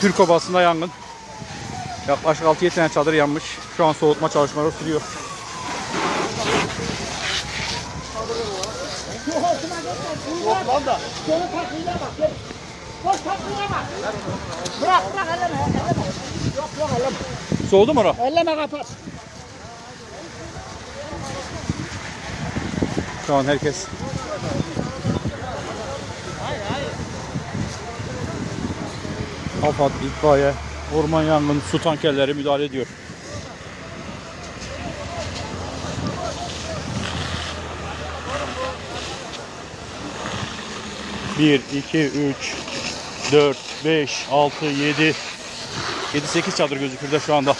Türk Obası'nda yangın. Yaklaşık 6-7 tane çadır yanmış. Şu an soğutma çalışmaları sürüyor. Bırak bırak elleme elleme. Yok yok elleme. Soğudu mu ora? Elleme kapat. Şu an herkes AFAD, itfaiye, orman yangın, su tankerleri müdahale ediyor. Bir, iki, üç, dört, beş, altı, yedi, yedi, sekiz çadır gözükürde şu anda.